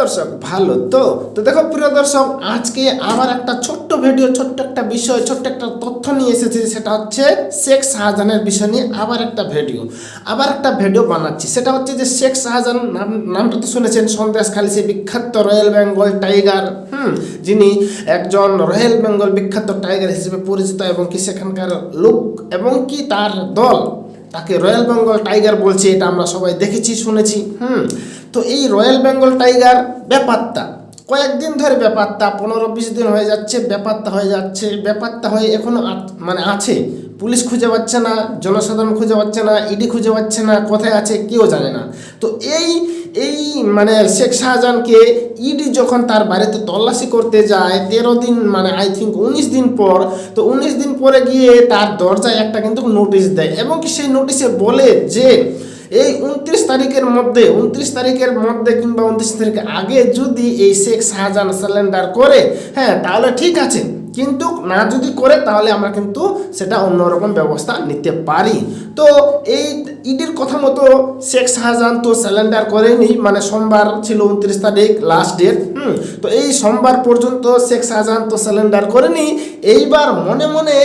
দর্শক, ভালো তো? তো দেখো প্রিয় দর্শক, আজকে আবার একটা ছোট্ট ভিডিও ছোট্ট একটা বিষয়, ছোট্ট একটা তথ্য নিয়ে এসেছি, সেটা হচ্ছে শেখ শাহজাহানের বিষয় নিয়ে আবার একটা ভিডিও আবার একটা ভিডিও বানাচ্ছি। সেটা হচ্ছে যে শেখ শাহজাহান নাম, নামটা তো শুনেছেন, সন্দেশখালী সে বিখ্যাত রয়্যাল বেঙ্গল টাইগার, হুম, যিনি একজন রয়্যাল বেঙ্গল বিখ্যাত টাইগার হিসেবে পরিচিত এবং কি সেখানকার লোক এবং কি তার দল, তাকে রয়্যাল বেঙ্গল টাইগার বলছে, এটা আমরা সবাই দেখেছি, শুনেছি, হুম। তো এই রয়্যাল বেঙ্গল টাইগার ব্যাপারটা কয়েকদিন ধরে ব্যাপারটা পনেরো বিশ দিন হয়ে যাচ্ছে ব্যাপারটা হয়ে যাচ্ছে ব্যাপারটা হয়ে এখনও মানে আছে। পুলিশ খুঁজে পাচ্ছে না, জনসাধারণ খুঁজে পাচ্ছে না, ইডি খুঁজে পাচ্ছে না, কোথায় আছে কেউ জানে না। তো এই এই মানে শেখ শাহজাহানকে ইডি যখন তার বাড়িতে তল্লাশি করতে যায়, তেরো দিন মানে আই থিঙ্ক উনিশ দিন পর, তো উনিশ দিন পরে গিয়ে তার দরজায় একটা কিন্তু নোটিশ দেয়। এবং কি সেই নোটিশে বলে যে এই উনত্রিশ তারিখের মধ্যে, উনত্রিশ তারিখের মধ্যে কিংবা উনত্রিশ তারিখের আগে যদি এই শেখ শাহজাহান সিলিন্ডার করে হ্যাঁ তাহলে ঠিক আছে। কিন্তু না যদি করে, তাহলে আমরা কিন্তু সেটা অন্যরকম ব্যবস্থা নিতে পারি। তো এই ইডির কথা মতো শেখ শাহজাহান তো স্যালেন্ডার করেনি মানে সোমবার ছিল উনত্রিশ তারিখ লাস্ট ডেট হুম? তো এই সোমবার পর্যন্ত শেখ শাহজাহান তো স্যালেন্ডার করেনি। এইবার মনে মনে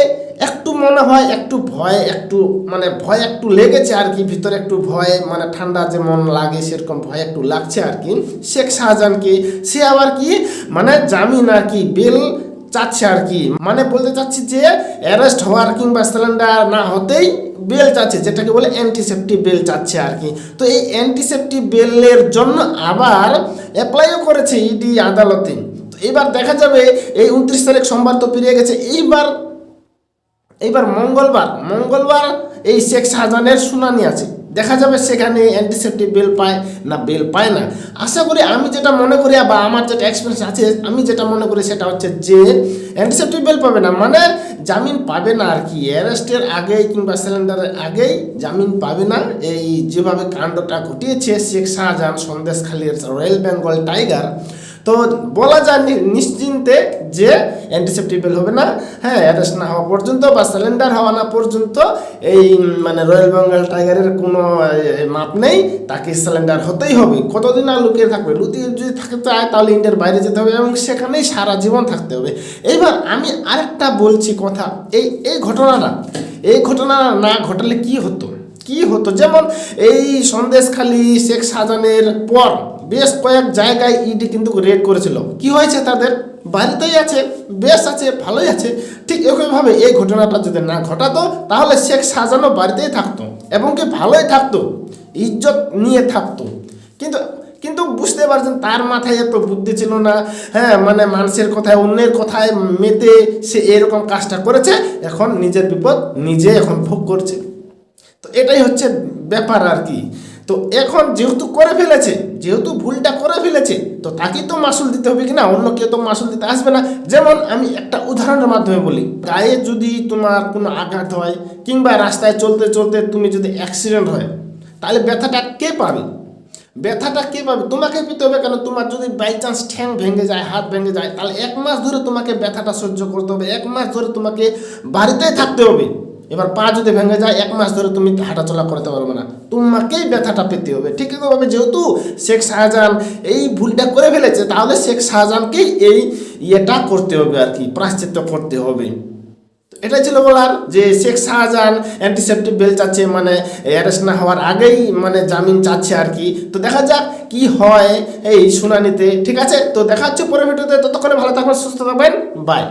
একটু মনে হয়, একটু ভয়, একটু মানে ভয় একটু লেগেছে আর কি, ভিতরে একটু ভয় মানে ঠান্ডা যেমন লাগে, সেরকম ভয় একটু লাগছে আর কি। শেখ শাহজাহানকে সে আবার কি মানে জামিন আর কি, বেল চাচ্ছে আর কি। মানে বলতে চাচ্ছি যে অ্যারেস্ট হওয়ার কিংবা সিলিন্ডার না হতেই বেল চাচ্ছে, যেটাকে বলে অ্যান্টিসেপ্টিভ বেল চাচ্ছে আর কি। তো এই অ্যান্টিসেপ্টিভ বেলের জন্য আবার অ্যাপ্লাইও করেছে ইডি আদালতে। তো এবার দেখা যাবে, এই উনত্রিশ তারিখ সোমবার তো পেরিয়ে গেছে। এইবার এইবার মঙ্গলবার মঙ্গলবার এই শেখ শাহজাহানের শুনানি আছে। দেখা যাবে সেখানে অ্যান্টিসেপ্টিভ বেল পায় না বেল পায় না। আশা করি আমি যেটা মনে করি বা আমার যেটা এক্সপিরিয়েন্স আছে, আমি যেটা মনে করি সেটা হচ্ছে যে অ্যান্টিসেপ্টিভ বেল পাবে না মানে জামিন পাবে না আর কি। অ্যারেস্টের আগেই কিংবা সিলিন্ডারের আগেই জামিন পাবে না। এই যেভাবে কাণ্ডটা ঘটিয়েছে, শেখ শাহজাহান সন্দেশখালীর রয়্যাল বেঙ্গল টাইগার তো বলা যায় নিশ্চিন্তে যে অ্যান্টিসেপ্টিবেল হবে না হ্যাঁ অ্যারেস্ট না হওয়া পর্যন্ত বা সিলিন্ডার হওয়া না পর্যন্ত এই মানে রয়্যাল বেঙ্গল টাইগারের কোনো মাপ নেই, তাকে সিলিন্ডার হতেই হবে। কতদিন আর লুকিয়ে থাকবে? লুকিয়ে যদি থাকতে চায়, তাহলে ইন্ডিয়ার বাইরে যেতে হবে এবং সেখানেই সারা জীবন থাকতে হবে। এইবার আমি আরেকটা বলছি কথা, এই এই ঘটনাটা, এই ঘটনা না ঘটালে কি হতো? কি হতো? যেমন এই সন্দেশখালী শেখ শাহজাহানের পর বেশ কয়েক জায়গায় ইডি কিন্তু রেড করেছিল। কি হয়েছে তাদের? বাড়িতেই আছে, বেশ আছে, ভালোই আছে। ঠিক একইভাবে এই ঘটনাটা যদি না ঘটাতো, তাহলে শেখ সাজানো বাড়িতেই থাকতো এবং কি ভালোই থাকতো, ইজ্জত নিয়ে থাকতো। কিন্তু কিন্তু বুঝতে পারছেন, তার মাথায় এত বুদ্ধি ছিল না। হ্যাঁ মানে মানুষের কথায়, অন্যের কথায় মেতে সে এরকম কাজটা করেছে, এখন নিজের বিপদ নিজে এখন ভোগ করছে। তো এটাই হচ্ছে ব্যাপার আর কি। তো এখন যেহেতু করে ফেলেছে, যেহেতু ভুলটা করে ফেলেছে, তো তাকেই তো মাসুল দিতে হবে কিনা? অন্য কেউ তো মাসুল দিতে আসবে না। যেমন আমি একটা উদাহরণের মাধ্যমে বলি, গায়ে যদি তোমার কোনো আঘাত হয় কিংবা রাস্তায় চলতে চলতে তুমি যদি অ্যাক্সিডেন্ট হয়, তাহলে ব্যথাটা কে পাবে? ব্যথাটা কে পাবে? তোমাকে পেতে হবে কেন? তোমার যদি বাই চান্স ঠ্যাং ভেঙে যায়, হাত ভেঙে যায়, তাহলে এক মাস ধরে তোমাকে ব্যথাটা সহ্য করতে হবে, এক মাস ধরে তোমাকে বাড়িতেই থাকতে হবে। এবার পা যদি ভেঙে যায়, এক মাস ধরে তুমি হাঁটাচলা করতে পারবে না। তোমাকেই ব্যথাটা পেতে হবে। ঠিক একইভাবে যেহেতু শেখ শাহজাহান এই ভুলটা করে ফেলেছে, তাহলে শেখ শাহজাহানকেই এই ইয়েটা করতে হবে আর কি প্রাশ্চিত্য করতে হবে। তো এটাই ছিল বলার যে শেখ শাহজাহান অ্যান্টিসেপ্টিভ বেল চাচ্ছে মানে অ্যারেস্ট না হওয়ার আগেই মানে জামিন চাচ্ছে আর কি। তো দেখা যাক কি হয় এই শুনানিতে। ঠিক আছে? তো দেখা হচ্ছে পরে ভিডিওতে। ততক্ষণে ভালো থাকবেন, সুস্থ থাকবেন। বাই